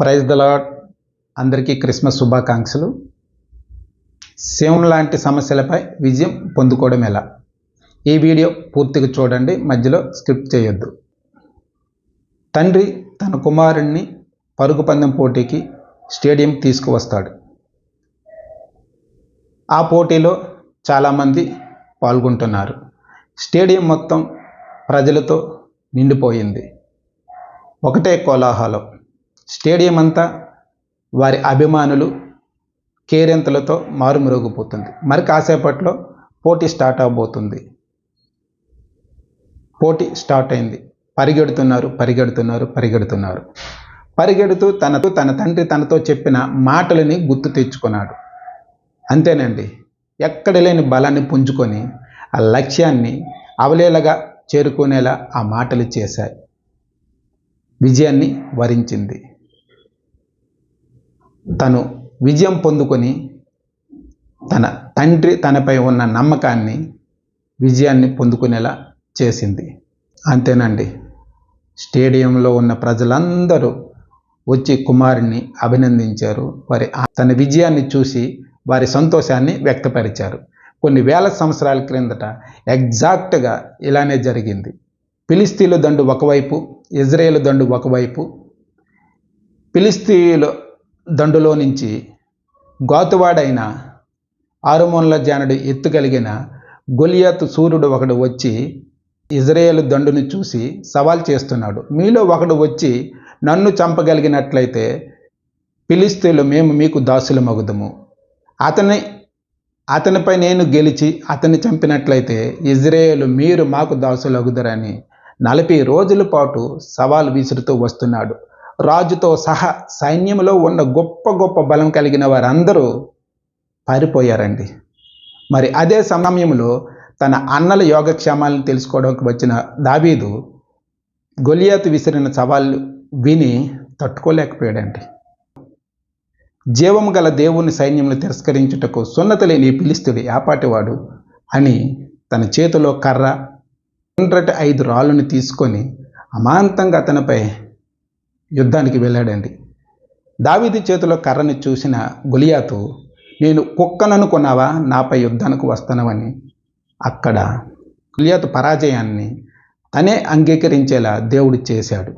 Praise the lord. అందరికీ Christmas శుభాకాంక్షలు. సింహం లాంటి సమస్యలపై విజయం పొందుకోవడం ఎలా? ఈ వీడియో పూర్తిగా చూడండి మధ్యలో స్కిప్ చేయొద్దు. తండ్రి తన కుమారుణ్ణి పరుగు పందెం పోటీకి స్టేడియం తీసుకువస్తాడు. ఆ పోటీలో చాలామంది పాల్గొంటున్నారు. స్టేడియం మొత్తం ప్రజలతో నిండిపోయింది. ఒకటే కోలాహలం. స్టేడియం అంతా వారి అభిమానులు కేరింతలతో మారుమరుగుపోతుంది. మరి కాసేపట్లో పోటీ స్టార్ట్ అవబోతుంది. పోటీ స్టార్ట్ అయింది. పరిగెడుతున్నారు పరిగెడుతున్నారు పరిగెడుతున్నారు. పరిగెడుతూ తనతో తన తండ్రి తనతో చెప్పిన మాటలని గుర్తు తెచ్చుకున్నాడు. అంతేనండి. ఎక్కడ లేని బలాన్ని పుంజుకొని ఆ లక్ష్యాన్ని అవలేలగా చేరుకునేలా ఆ మాటలు చేశాయి. విజయాన్ని వరించింది. తను విజయం పొందుకొని తన తండ్రి తనపై ఉన్న నమ్మకాన్ని విజయాన్ని పొందుకునేలా చేసింది. అంతేనండి. స్టేడియంలో ఉన్న ప్రజలందరూ వచ్చి కుమారుణ్ణి అభినందించారు. వారి తన విజయాన్ని చూసి వారి సంతోషాన్ని వ్యక్తపరిచారు. కొన్ని వేల సంవత్సరాల క్రిందట ఎగ్జాక్ట్గా ఇలానే జరిగింది. ఫిలిస్తీన్ల దండు ఒకవైపు ఇజ్రాయేల్ దండు ఒకవైపు పిలిస్తీన్లు దండులో నుంచి గోతువాడైన ఆరుమూల జానుడు ఎత్తుగలిగిన గొలియాతు సూర్యుడు ఒకడు వచ్చి ఇజ్రాయేల్ దండును చూసి సవాల్ చేస్తున్నాడు. మీలో ఒకడు వచ్చి నన్ను చంపగలిగినట్లయితే పిలిస్తేలు మేము మీకు దాసులు మగుదము అతని అతనిపై నేను గెలిచి అతన్ని చంపినట్లయితే ఇజ్రాయేల్ మీరు మాకు దాసులు అగుదరని నలభై రోజుల పాటు సవాల్ విసురుతూ వస్తున్నాడు. రాజుతో సహా సైన్యంలో ఉన్న గొప్ప గొప్ప బలం కలిగిన వారందరూ పారిపోయారండి. మరి అదే సమయంలో తన అన్నల యోగక్షేమాలను తెలుసుకోవడానికి వచ్చిన దావీదు గొలియాతు విసిరిన సవాళ్ళు విని తట్టుకోలేకపోయాడండి. జీవము గల దేవుని సైన్యంలో తిరస్కరించుటకు సున్నత లేని పిలిస్తుడు యాపాటివాడు అని తన చేతిలో కర్ర ఇంట్రటి ఐదు రాళ్ళను తీసుకొని అమాంతంగా అతనిపై యుద్ధానికి వెళ్ళాడండి. దావీది చేతిలో కర్రని చూసిన గులియాతు నేను కుక్కననుకున్నావా నాపై యుద్ధానికి వస్తానవని. అక్కడ గులియాతు పరాజయాన్ని తనే అంగీకరించేలా దేవుడు చేశాడు.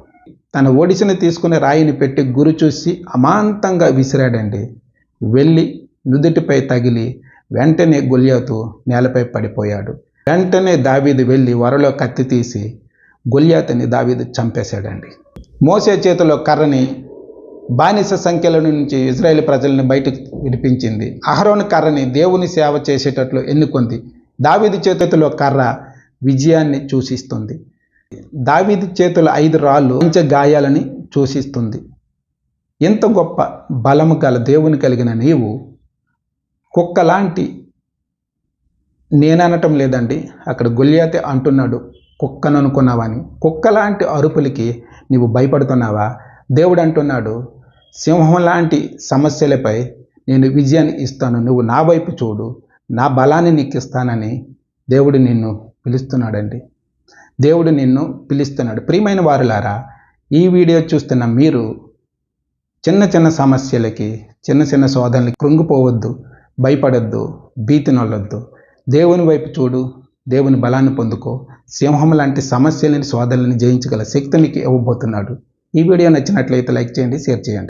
తన ఒడిసిని తీసుకుని రాయిని పెట్టి గురి చూసి అమాంతంగా విసిరాడండి. వెళ్ళి నుదుటిపై తగిలి వెంటనే గొల్యాతు నేలపై పడిపోయాడు. వెంటనే దావీదు వెళ్ళి వరలో కత్తి తీసి గొల్యాతుని దావీదు చంపేశాడండి. మోసే చేతిలో కర్రని బానిస సంఖ్యల నుంచి ఇజ్రాయేల్ ప్రజల్ని బయటకు విడిపించింది. అహరోని కర్రని దేవుని సేవ చేసేటట్లు ఎన్నుకుంది. దావీది చేతిలో కర్ర విజయాన్ని సూచిస్తుంది దావీది చేతుల ఐదు రాళ్ళు పంచ గాయాలని సూచిస్తుంది ఎంత గొప్ప బలము గల దేవుని కలిగిన నీవు. కుక్కలాంటి నేననటం లేదండి. అక్కడ గొల్యాతే అంటున్నాడు కుక్కను అనుకున్నావని కుక్కలాంటి అరుపులకి నీవు భయపడుతున్నావా? దేవుడు అంటున్నాడు సింహం లాంటి సమస్యలపై నేను విజయాన్ని ఇస్తాను. నువ్వు నా వైపు చూడు నా బలాన్ని నీకు ఇస్తానని దేవుడు నిన్ను పిలుస్తున్నాడండి. దేవుడు నిన్ను పిలుస్తున్నాడు. ప్రియమైన వారులారా ఈ వీడియో చూస్తున్న మీరు చిన్న చిన్న సమస్యలకి చిన్న చిన్న శోధనలకి కృంగిపోవద్దు భయపడద్దు భీతి నొల్లొద్దు దేవుని వైపు చూడు దేవుని బలాన్ని పొందుకో. సింహం లాంటి సమస్యలని స్వాదలను జయించగల శక్తి మీకు ఇవ్వబోతున్నాడు. ఈ వీడియో నచ్చినట్లయితే లైక్ చేయండి షేర్ చేయండి.